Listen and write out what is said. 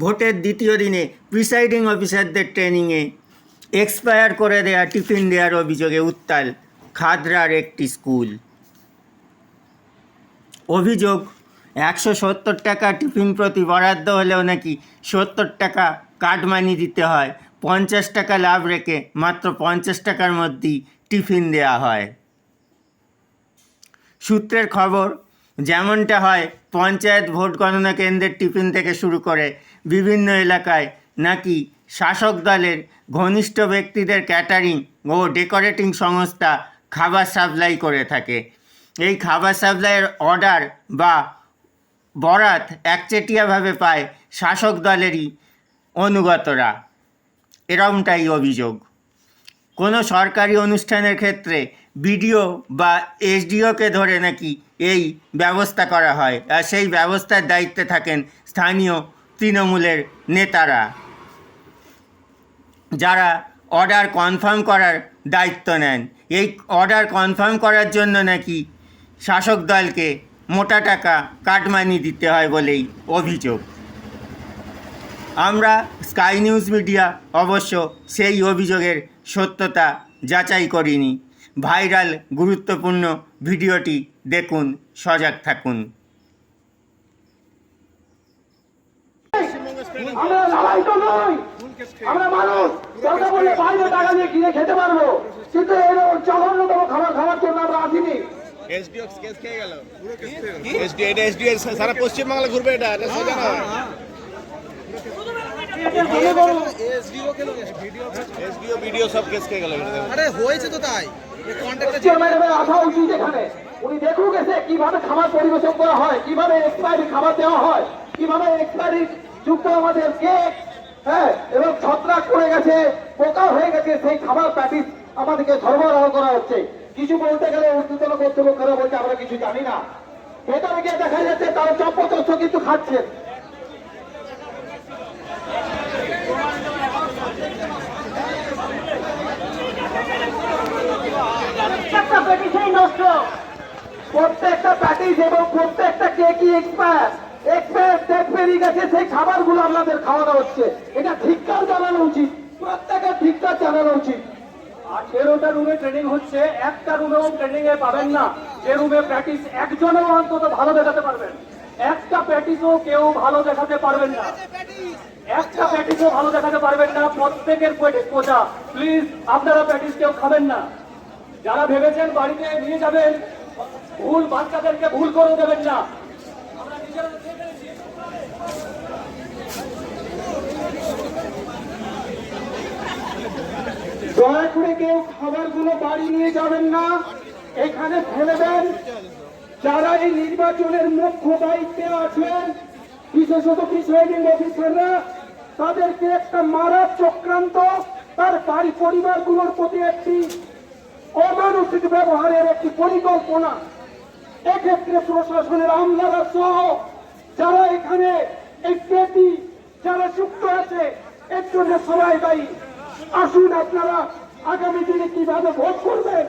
ভোটের দ্বিতীয় দিনে প্রিসাইডিং অফিসারদের ট্রেনিংয়ে এক্সপায়ার করে দেয়া টিফিন দেওয়ার অভিযোগে উত্তাল, খাদরার একটি স্কুল। অভিযোগ, একশো সত্তর টাকা টিফিন প্রতি বরাদ্দ হলেও নাকি সত্তর টাকা কাটমানি দিতে হয়। পঞ্চাশ টাকা লাভ রেখে মাত্র পঞ্চাশ টাকার মধ্যেই টিফিন দেওয়া হয়। সূত্রের খবর যেমনটা হয়, পঞ্চায়েত ভোট গণনা কেন্দ্রের টিফিন থেকে শুরু করে বিভিন্ন এলাকায় নাকি শাসক দলের ঘনিষ্ঠ ব্যক্তিদের ক্যাটারিং ও ডেকোরেটিং সংস্থা খাবার সাপ্লাই করে থাকে। এই খাবার সাপ্লাইয়ের অর্ডার বা বরাত একচেটিয়াভাবে পায় শাসক দলেরই অনুগতরা। এরমটাই অভিযোগ। কোনো সরকারি অনুষ্ঠানের ক্ষেত্রে বিডিও বা এসডিওকে ধরে নাকি এই ব্যবস্থা করা হয়। আর সেই ব্যবস্থার দায়িত্বে থাকেন স্থানীয় তৃণমূলের নেতারা, যারা অর্ডার কনফার্ম করার দায়িত্ব নেন। এই অর্ডার কনফার্ম করার জন্য নাকি শাসক দলকে মোটা টাকা কাটমানি দিতে হয় বলেই অভিযোগ। আমরা স্কাই নিউজ মিডিয়া অবশ্য সেই অভিযোগের সত্যতা যাচাই করিনি। ভাইরাল গুরুত্বপূর্ণ ভিডিওটি দেখুন সজাগ থাকুন আমরা লড়াই তো নই আমরা মানুষ দরকার বাইরে টাকা দিয়ে কিনে খেতে পারব কিন্তু এরকম জঘন্যতম খাবার খাওয়ার জন্য আমরা আসিনি সারা পশ্চিমবাংলা ঘুরবে এটা এটা সোজা না এসডিও ভিডিও সব কেস খেয়ে গেল আরে হয়েছে তো তাই করা হয় এবং ছত্রাক পড়ে গেছে, পোকা হয়ে গেছে, সেই খাবার প্যাটিস আমাদেরকে সরবরাহ করা হচ্ছে। কিছু বলতে গেলে ঊর্ধ্বতন কর্তৃপক্ষরা বলছে, আমরা কিছু জানি না। ভেতরে গিয়ে দেখা যাচ্ছে তারা চপ্পচস্য কিন্তু খাচ্ছেন। প্রত্যেকটা প্যাটিস এবং প্রত্যেকটা কেকই এক্সপায়ার এক্সপায়ার ডেট পেরিয়ে গেছে, সেই খাবারগুলো আপনাদের খাওয়ানো হচ্ছে। এটা ধিক্কার জানানো উচিত। প্রত্যেকের ধিক্কার জানানো উচিত। আঠেরোটা রুমে ট্রেনিং হচ্ছে, একটা রুমেও ট্রেনিং এ পাবেন না। যে রুমে প্র্যাকটিস একজনেও অন্তত ভালো দেখাতে পারবেন। একটা প্র্যাকটিসও কেউ ভালো দেখাতে পারবেন না। একটা প্র্যাকটিসও ভালো দেখাতে পারবেন না। প্রত্যেকের পোজা প্লিজ আপনারা প্র্যাকটিস কেউ খাবেন না। যারা ভেবেছেন বাড়িতে নিয়ে যাবেন ভুল বাচ্চাদেরকে ভুল করে দেবেন না। দয়া করে কেউ খাবারগুলো বাড়ি নিয়ে যাবেন না। এখানে ফেলে দেন। যারা এই নির্বাচনের মুখ্য দায়িত্বে আছেন, বিশেষত প্রিসাইডিং অফিসাররা, তাদেরকে একটা মারা চক্রান্ত, তার বাড়ি পরিবারগুলোর প্রতি একটি অমানসিক ব্যবহারের একটি পরিকল্পনা। এক্ষেত্রে প্রশাসনের আমলারা সহ যারা এখানে এই পেটি যারা যুক্ত আছে, এর জন্য সবাই দায়ী। আসুন আপনারা আগামী দিনে কীভাবে ভোট করবেন?